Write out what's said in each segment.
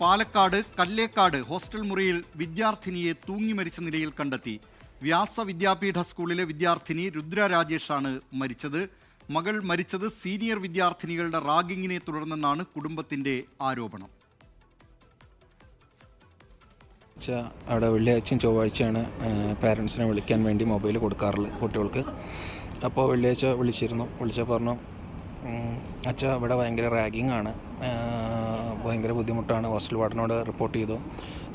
Palakkad Kallekkad hostel മുറിയിൽ വിദ്യാർത്ഥിനിയെ തൂങ്ങി മരിച്ച നിലയിൽ കണ്ടെത്തി. വ്യാസ വിദ്യാപീഠ സ്കൂളിലെ വിദ്യാർത്ഥിനി രുദ്ര രാജേഷാണ് മരിച്ചത്. മകൾ മരിച്ചത് സീനിയർ വിദ്യാർത്ഥിനികളുടെ റാഗിങ്ങിനെ തുടർന്നെന്നാണ് കുടുംബത്തിന്റെ ആരോപണം. അവിടെ വെള്ളിയാഴ്ചയും ചൊവ്വാഴ്ചയാണ് പാരൻസിനെ വിളിക്കാൻ വേണ്ടി മൊബൈൽ കൊടുക്കാറുള്ളത് കുട്ടികൾക്ക്. അപ്പോൾ വെള്ളിയാഴ്ച വിളിച്ചിരുന്നു. വിളിച്ചപ്പോൾ പറഞ്ഞു അച്ഛ ഇവിടെ ഭയങ്കര റാഗിങ് ആണ് ഭയങ്കര ബുദ്ധിമുട്ടാണ്. ഹോസ്റ്റൽ വാർഡനോട് റിപ്പോർട്ട് ചെയ്തു.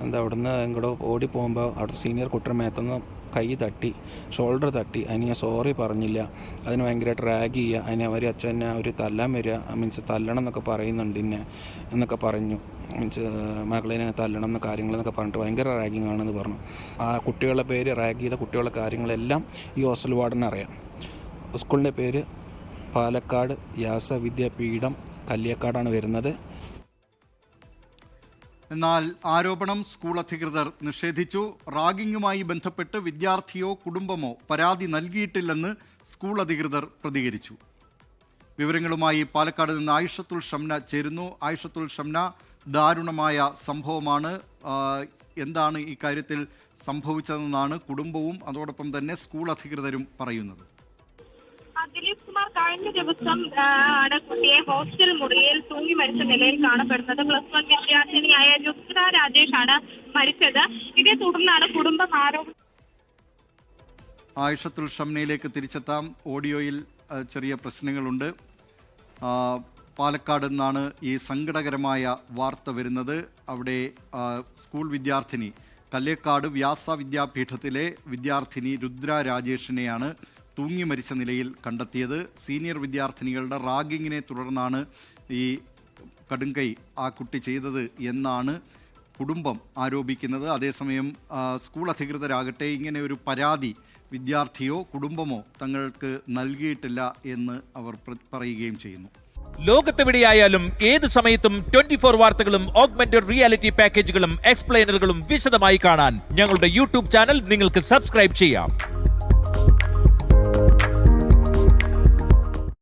എന്താ അവിടുന്ന് ഇങ്ങോട്ട് ഓടി പോകുമ്പോൾ അവിടെ സീനിയർ കുട്ടിയുടെ മേത്തുനിന്ന് കൈ തട്ടി ഷോൾഡർ തട്ടി. അതിന് സോറി പറഞ്ഞില്ല. അതിന് ഭയങ്കരമായിട്ട് റാഗ് ചെയ്യുക. അതിനെ അവർ അച്ഛനെ അവർ തല്ലാൻ വരിക. മീൻസ് തല്ലണം എന്നൊക്കെ പറയുന്നുണ്ട് എന്നെ എന്നൊക്കെ പറഞ്ഞു. മീൻസ് മകളിനെ തല്ലണം എന്ന കാര്യങ്ങളെന്നൊക്കെ പറഞ്ഞിട്ട് ഭയങ്കര റാഗിങ് ആണെന്ന് പറഞ്ഞു. ആ കുട്ടികളുടെ പേര് റാഗ് ചെയ്ത കുട്ടികളുടെ കാര്യങ്ങളെല്ലാം ഈ ഹോസ്റ്റൽ വാർഡന് അറിയാം. സ്കൂളിന്റെ പേര് പാലക്കാട് യാസ വിദ്യാപീഠം കല്ലിയക്കാടാണ് വരുന്നത്. എന്നാൽ ആരോപണം സ്കൂൾ അധികൃതർ നിഷേധിച്ചു. റാഗിങ്ങുമായി ബന്ധപ്പെട്ട് വിദ്യാർത്ഥിയോ കുടുംബമോ പരാതി നൽകിയിട്ടില്ലെന്ന് സ്കൂൾ അധികൃതർ പ്രതികരിച്ചു. വിവരങ്ങളുമായി പാലക്കാട് നിന്ന് ആയിഷത്തുൽ ഷംന ചേരുന്നു. ആയിഷത്തുൽ ഷംന ദാരുണമായ സംഭവമാണ്. എന്താണ് ഈ കാര്യത്തിൽ സംഭവിച്ചതെന്നാണ് കുടുംബവും അതോടൊപ്പം തന്നെ സ്കൂൾ അധികൃതരും പറയുന്നത്. ദിലീപ് കുമാർ കഴിഞ്ഞ ദിവസം ആണ് കുട്ടിയെ മുറിയിൽ തൂങ്ങി മരിച്ച നിലയിൽ കാണപ്പെടുന്നത്. പ്ലസ് വൺ വിദ്യാർത്ഥിനിയായ രുദ്ര രാജേഷ് ആണ് മരിച്ചത്. ഇതേ തുടർന്നാണ് കുടുംബം ആരോപണം ആയിഷത്തുൽ ഷംനയിലേക്ക് തിരിച്ചെത്താം. ഓഡിയോയിൽ ചെറിയ പ്രശ്നങ്ങളുണ്ട്. പാലക്കാട് നിന്നാണ് ഈ സങ്കടകരമായ വാർത്ത വരുന്നത്. അവിടെ സ്കൂൾ വിദ്യാർത്ഥിനി കല്ലേക്കാട് വ്യാസ വിദ്യാപീഠത്തിലെ വിദ്യാർത്ഥിനി രുദ്ര രാജേഷിനെയാണ് തൂങ്ങി മരിച്ച നിലയിൽ കണ്ടെത്തിയത്. സീനിയർ വിദ്യാർത്ഥിനികളുടെ റാഗിങ്ങിനെ തുടർന്നാണ് ഈ കടുങ്കൈ ആ കുട്ടി ചെയ്തത് എന്നാണ് കുടുംബം ആരോപിക്കുന്നത്. അതേസമയം സ്കൂൾ അധികൃതരാകട്ടെ ഇങ്ങനെ ഒരു പരാതി വിദ്യാർത്ഥിയോ കുടുംബമോ തങ്ങൾക്ക് നൽകിയിട്ടില്ല എന്ന് അവർ പറയുകയും ചെയ്യുന്നു. ലോകത്തെവിടെയായാലും ഏത് സമയത്തും ട്വന്റി ഫോർ വാർത്തകളും ഓഗ്മെന്റഡ് റിയാലിറ്റി പാക്കേജുകളും എക്സ്പ്ലെയിനറുകളും വിശദമായി കാണാൻ ഞങ്ങളുടെ യൂട്യൂബ് ചാനൽ നിങ്ങൾക്ക് സബ്സ്ക്രൈബ് ചെയ്യാം.